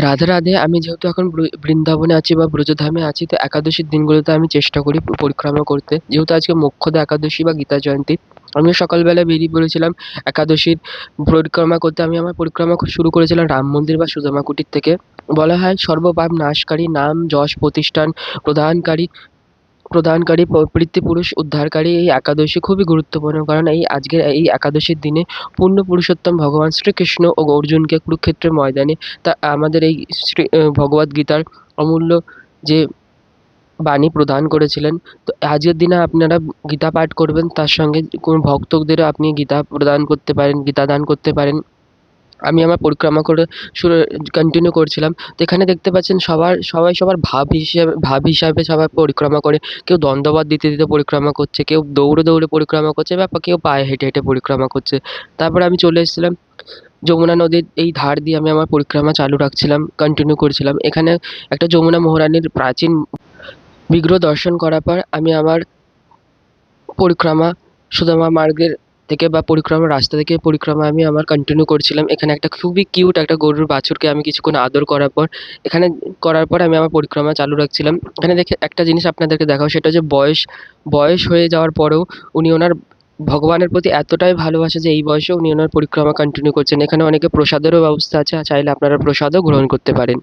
রাধে রাধে, আমি যেহেতু এখন বৃন্দাবনে আছি বা ব্রজধামে আছি, তো একাদশীর দিনগুলোতে আমি চেষ্টা করি পরিক্রমা করতে। যেহেতু আজকে মোক্ষদা একাদশী বা গীতা জয়ন্তী, আমিও সকালবেলা বেরিয়ে পড়েছিলাম একাদশীর পরিক্রমা করতে। আমি আমার পরিক্রমা শুরু করেছিলাম রাম মন্দির বা সুদামা কুটির থেকে। বলা হয় সর্বপাপ নাশকারী নাম যশ প্রতিষ্ঠান প্রদানকারী প্রদানকারী পিতৃপুরুষ উদ্ধারকারী এই একাদশী খুবই গুরুত্বপূর্ণ। কারণ এই আজকের এই একাদশীর দিনে পূর্ণ পুরুষোত্তম ভগবান শ্রীকৃষ্ণ ও অর্জুনকে কুরুক্ষেত্রের ময়দানে তা আমাদের এই শ্রী ভগবদ গীতার অমূল্য যে বাণী প্রদান করেছিলেন। তো আজকের দিনে আপনারা গীতা পাঠ করবেন। তার সঙ্গে কোনো ভক্তদেরও আপনি গীতা প্রদান করতে পারেন, গীতা দান করতে পারেন। আমি আমার পরিক্রমা করে শুরু কন্টিনিউ করছিলাম। তো এখানে দেখতে পাচ্ছেন সবার, সবাই সবার ভাব হিসেবে, ভাব হিসাবে সবাই পরিক্রমা করে। কেউ দণ্ডবাদ দিতে দিতে পরিক্রমা করছে, কেউ দৌড়ে দৌড়ে পরিক্রমা করছে, বা কেউ পায়ে হেঁটে হেঁটে পরিক্রমা করছে। তারপরে আমি চলে এসেছিলাম যমুনা নদীর এই ধার দিয়ে আমি আমার পরিক্রমা চালু রাখছিলাম কন্টিনিউ করছিলাম। এখানে একটা যমুনা মহারানীর প্রাচীন বিগ্রহ দর্শন করার পর আমি আমার পরিক্রমা সুদামা মার্গের থেকে বা পরিক্রমা রাস্তা থেকে পরিক্রমা আমি আমার কন্টিনিউ করছিলাম। এখানে একটা খুবই কিউট একটা গরুর বাছুরকে আমি কিছুক্ষণ আদর করার পর, এখানে করার পর আমি আমার পরিক্রমা চালু রাখছিলাম। এখানে দেখে একটা জিনিস আপনাদেরকে দেখাও, সেটা হচ্ছে বয়স বয়স হয়ে যাওয়ার পরেও উনি ওনার ভগবানের প্রতি এতটাই ভালোবাসে যে এই বয়সেও উনি ওনার পরিক্রমা কন্টিনিউ করছেন। এখানে অনেকে প্রসাদেরও ব্যবস্থা আছে, চাইলে আপনারা প্রসাদও গ্রহণ করতে পারেন।